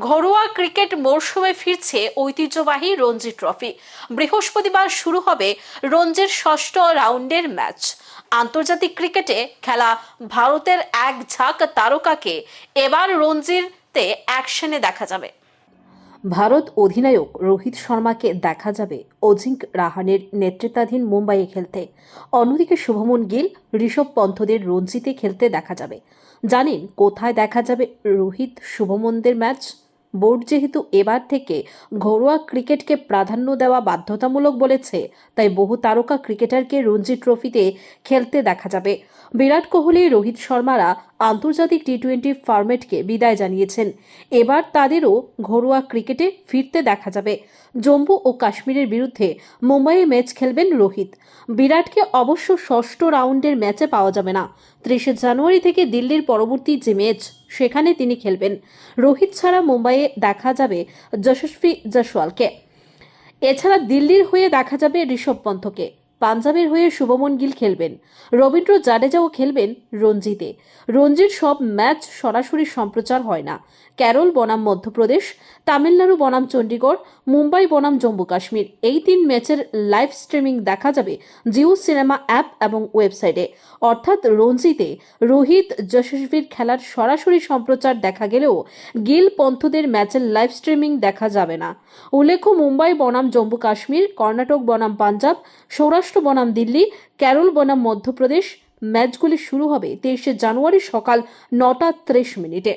ঘরোয়া ক্রিকেট মরশুমে ফিরছে ঐতিহ্যবাহী রঞ্জি ট্রফি। বৃহস্পতিবার শুরু হবে রঞ্জির ষষ্ঠ রাউন্ডের ম্যাচ। আন্তর্জাতিক ক্রিকেটে খেলা ভারতের এক ঝাঁক তারকাকে এবার রঞ্জিতে অ্যাকশনে দেখা যাবে। ভারত অধিনায়ক রোহিত শর্মাকে দেখা যাবে অজিঙ্ক রাহানের নেতৃত্বাধীন মুম্বাইয়ে খেলতে। অন্যদিকে শুভমন গিল ঋষভ পন্থদের রঞ্জিতে খেলতে দেখা যাবে। জানেন, কোথায় দেখা যাবে রোহিত শুভমনদের ম্যাচ? বোর্ড যেহেতু এবার থেকে ঘরোয়া ক্রিকেটকে প্রাধান্য দেওয়া বাধ্যতামূলক বলেছে, তাই বহু তারকা ক্রিকেটারকে রঞ্জি ট্রফিতে খেলতে দেখা যাবে। বিরাট কোহলি, রোহিত শর্মারা আন্তর্জাতিক টি টোয়েন্টি ফরম্যাটকে বিদায় জানিয়েছেন। এবার তাদেরও ঘরোয়া ক্রিকেটে ফিরতে দেখা যাবে। জম্মু ও কাশ্মীরের বিরুদ্ধে মুম্বাইয়ে ম্যাচ খেলবেন রোহিত। বিরাটকে অবশ্য ষষ্ঠ রাউন্ডের ম্যাচে পাওয়া যাবে না। ত্রিশে জানুয়ারি থেকে দিল্লির পরবর্তী যে ম্যাচ, সেখানে তিনি খেলবেন। রোহিত ছাড়া মুম্বাইয়ে দেখা যাবে যশস্বী জয়সওয়ালকে। এছাড়া দিল্লির হয়ে দেখা যাবে ঋষভ পন্থকে। পাঞ্জাবের হয়ে শুভমন গিল খেলবেন। রবীন্দ্র জাডেজাও খেলবেন রঞ্জিতে। রঞ্জির সব ম্যাচ সরাসরি সম্প্রচার হয় না। কেরল বনাম মধ্যপ্রদেশ, তামিলনাড়ু বনাম চণ্ডীগড়, মুম্বাই বনাম জম্মু কাশ্মীর এই তিন ম্যাচের লাইভ স্ট্রিমিং দেখা যাবে জিও সিনেমা অ্যাপ এবং ওয়েবসাইটে। অর্থাৎ রঞ্জিতে রোহিত যশস্বীর খেলার সরাসরি সম্প্রচার দেখা গেলেও গিল পন্থদের ম্যাচের লাইভ স্ট্রিমিং দেখা যাবে না। উল্লেখ্য, মুম্বাই বনাম জম্মু কাশ্মীর, কর্ণাটক বনাম পাঞ্জাব, সৌরাষ্ট্র বনাম দিল্লি ক্যারল বনাম মধ্যপ্রদেশ। ম্যাচগুলি শুরু হবে তেইশে জানুয়ারি সকাল নটা ত্রিশ মিনিটে।